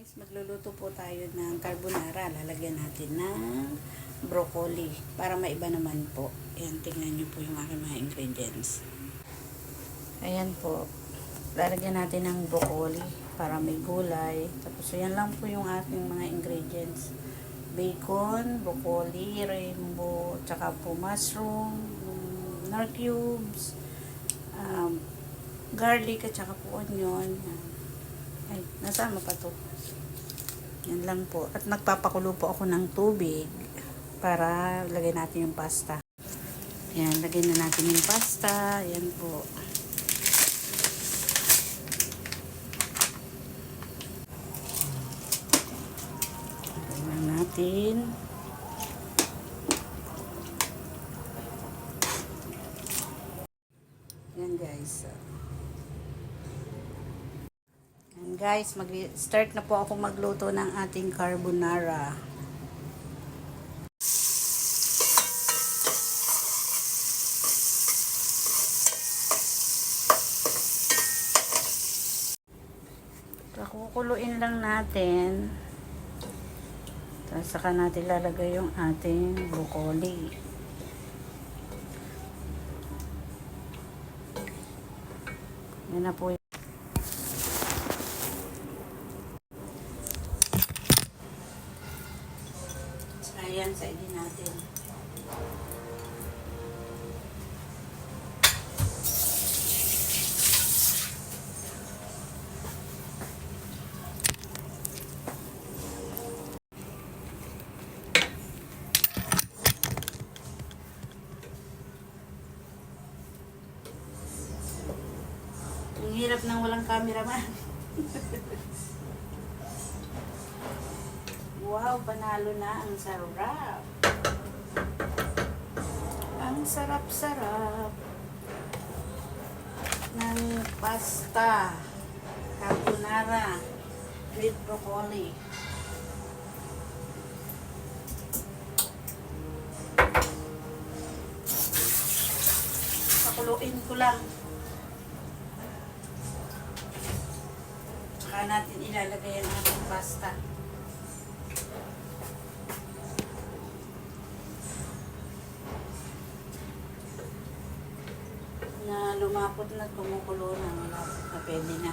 guys, magluluto po tayo ng carbonara. Lalagyan natin ng broccoli para maiba naman po. Ayan, tingnan nyo po yung aking mga ingredients. Ayan po. Lalagyan natin ng broccoli para may gulay. Tapos yan lang po yung aking mga ingredients. Bacon, broccoli, rainbow, tsaka po mushroom, nor cubes, um, garlic at tsaka po onion. Ay, nasama pa to. Yan lang po. At nagpapakulo po ako ng tubig para lagay natin yung pasta. Yan, lagay na natin yung pasta. Yan po. Lagay na natin. Yan guys. Yan guys, mag-start na po ako magluto ng ating carbonara. Pakukuluin lang natin. Tapos saka natin lalagay yung ating broccoli. Yan na po Ayan, sa idin natin. Ang hirap ng walang cameraman. Wow, panalo na. Ang sarap. Ang sarap-sarap ng pasta carbonara with broccoli. Pakuluin ko lang. Saka natin ilalagay ang ating pasta. Na lumapot na kumukulo na malapot na pwede na.